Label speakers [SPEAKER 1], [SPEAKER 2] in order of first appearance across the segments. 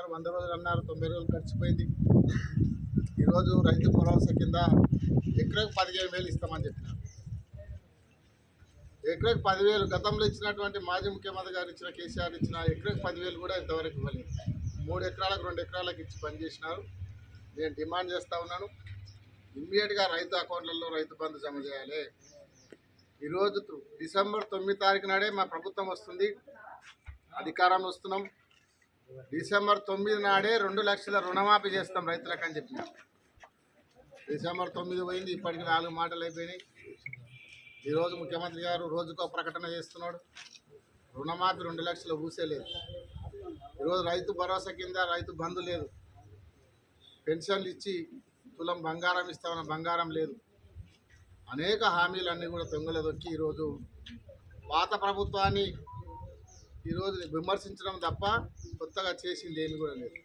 [SPEAKER 1] అన్నారు వంద రోజులు అన్నారు తొంభై రోజులు గడిచిపోయింది. ఈరోజు రైతు భరోసా కింద ఎకరాకు పదిహేను వేలు ఇస్తామని చెప్పినారు. ఎకరాకు పదివేలు గతంలో ఇచ్చినటువంటి మాజీ ముఖ్యమంత్రి గారు ఇచ్చిన కేసీఆర్ ఇచ్చిన ఎకరకు పదివేలు కూడా ఇంతవరకు ఇవ్వలేదు. మూడు ఎకరాలకు రెండు ఎకరాలకు ఇచ్చి పనిచేసినారు నేను డిమాండ్ చేస్తూ ఉన్నాను. ఇమ్మీడియట్గా రైతు అకౌంట్లలో రైతు బంధు జమ చేయాలి. ఈరోజు డిసెంబర్ తొమ్మిది తారీఖు నాడే మా ప్రభుత్వం వస్తుంది. అధికారం వస్తున్నాం. డిసెంబర్ తొమ్మిది నాడే రెండు లక్షల రుణమాఫీ చేస్తాం రైతులకు అని చెప్పిన. డిసెంబర్ తొమ్మిది పోయింది ఇప్పటికి నాలుగు మాటలు అయిపోయినాయి. ఈరోజు ముఖ్యమంత్రి గారు రోజుకో ప్రకటన చేస్తున్నాడు. రుణమాఫీ రెండు లక్షలు ఊసేలేదు ఈరోజు రైతు భరోసా కింద రైతు బంధు లేదు. పెన్షన్లు ఇచ్చి తులం బంగారం ఇస్తామన్న బంగారం లేదు. అనేక హామీలన్నీ కూడా తొంగలు దొక్కి ఈరోజు పాత ప్రభుత్వాన్ని ఈరోజు విమర్శించడం తప్ప కొత్తగా చేసింది ఏమి కూడా లేదు.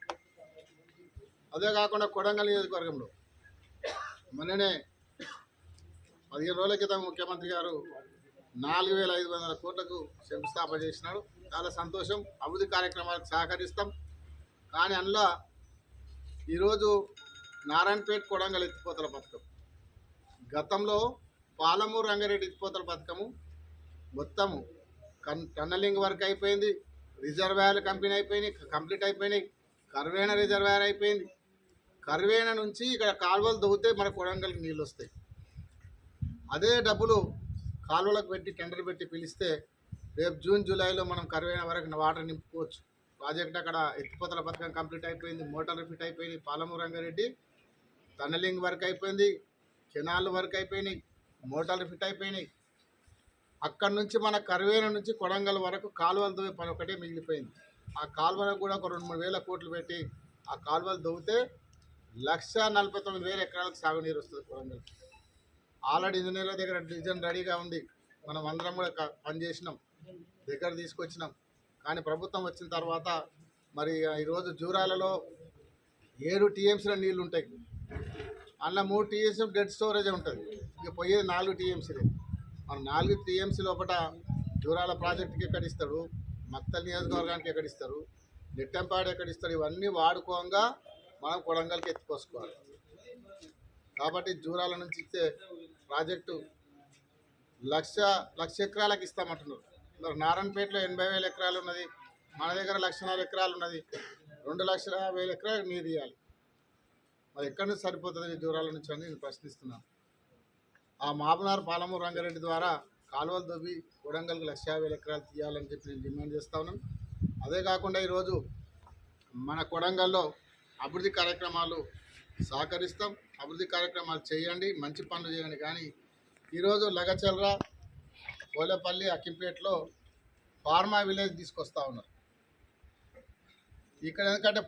[SPEAKER 1] అదే కాకుండా కొడంగల్ నియోజకవర్గంలో మొన్ననే పదిహేను రోజుల క్రితం ముఖ్యమంత్రి గారు నాలుగు వేల ఐదు వందల కోట్లకు శంకుస్థాపన చేసినాడు. చాలా సంతోషం. అభివృద్ధి కార్యక్రమాలకు సహకరిస్తాం. కానీ అందులో ఈరోజు నారాయణపేట కొడంగల్ ఎత్తిపోతల పథకం. గతంలో పాలమూరు రంగారెడ్డి ఎత్తిపోతల పథకము మొత్తము టన్నలింగ్ వర్క్ అయిపోయింది. రిజర్వాయర్ కంపెనీ అయిపోయినాయి కంప్లీట్ అయిపోయినాయి. కర్వేణ రిజర్వాయర్ అయిపోయింది. కర్వేణ నుంచి ఇక్కడ కాలువలు దవ్వుతే మన కొడంగల్కి నీళ్ళు వస్తాయి. అదే డబ్బులు కాలువలకు పెట్టి టెండర్ పెట్టి పిలిస్తే రేపు జూన్ జూలైలో మనం కరువైన వరకు వాటర్ నింపుకోవచ్చు. ప్రాజెక్ట్ అక్కడ ఎత్తిపోతల పథకం కంప్లీట్ అయిపోయింది మోటార్ ఫిట్ అయిపోయింది. పాలమూరు రంగారెడ్డి టన్నలింగ్ వర్క్ అయిపోయింది కెనాల్ వర్క్ అయిపోయినాయి మోటార్లు ఫిట్ అయిపోయినాయి. అక్కడ నుంచి మన కరువేన నుంచి కొడంగల్ వరకు కాలువలు దవ్వే పని ఒకటే మిగిలిపోయింది. ఆ కాలువలకు కూడా ఒక రెండు మూడు వేల కోట్లు పెట్టి ఆ కాలువలు దవ్వితే లక్ష నలభై తొమ్మిది వేల ఎకరాలకు సాగునీరు వస్తుంది కొడంగల్. ఆల్రెడీ ఇంజనీర్ల దగ్గర డిజైన్ రెడీగా ఉంది. మనం అందరం కూడా పనిచేసినాం దగ్గర తీసుకొచ్చినాం. కానీ ప్రభుత్వం వచ్చిన తర్వాత మరి ఈరోజు జూరాలలో ఏడు టీఎంసీల నీళ్ళు ఉంటాయి. అందులో మూడు టీఎంసీ డెడ్ స్టోరేజ్ ఉంటుంది. ఇక పోయేది నాలుగు టీఎంసీలే. మన నాలుగు టీఎంసీ లోపల జూరాల ప్రాజెక్టుకి ఎక్కడ ఇస్తాడు? మక్తల్ నియోజకవర్గానికి ఎక్కడ ఇస్తారు? నెట్టంపాడు ఎక్కడ ఇస్తారు? ఇవన్నీ వాడుకోగా మనం కొడంగల్కి ఎత్తుకోసుకోవాలి. కాబట్టి జూరాల నుంచి ఇచ్చే ప్రాజెక్టు లక్ష లక్ష ఎకరాలకు ఇస్తామంటున్నారు. మరి నారాయణపేటలో ఎనభై వేల ఎకరాలు ఉన్నది మన దగ్గర లక్షన్నర ఎకరాలు ఉన్నది రెండు లక్షల యాభై వేల ఎకరాలు నీరు ఇవ్వాలి. మరి ఎక్కడి నుంచి సరిపోతుంది జూరాల నుంచి అని నేను ప్రశ్నిస్తున్నాను. ఆ మాబనార్ పాలమూరు రంగారెడ్డి ద్వారా కాలువలు దవ్వి కొడంగల్కి లక్ష యాభై వేల ఎకరాలు తీయాలని చెప్పి నేను డిమాండ్ చేస్తా ఉన్నాను అదే కాకుండా ఈరోజు మన కొడంగల్లో అభివృద్ధి కార్యక్రమాలు సహకరిస్తాం. అభివృద్ధి కార్యక్రమాలు చేయండి మంచి పనులు చేయండి. కానీ ఈరోజు లగచల్ర కోలేపల్లి అక్కింపేటలో ఫార్మా విలేజ్ తీసుకొస్తా ఉన్నారు. ఇక్కడ ఎందుకంటే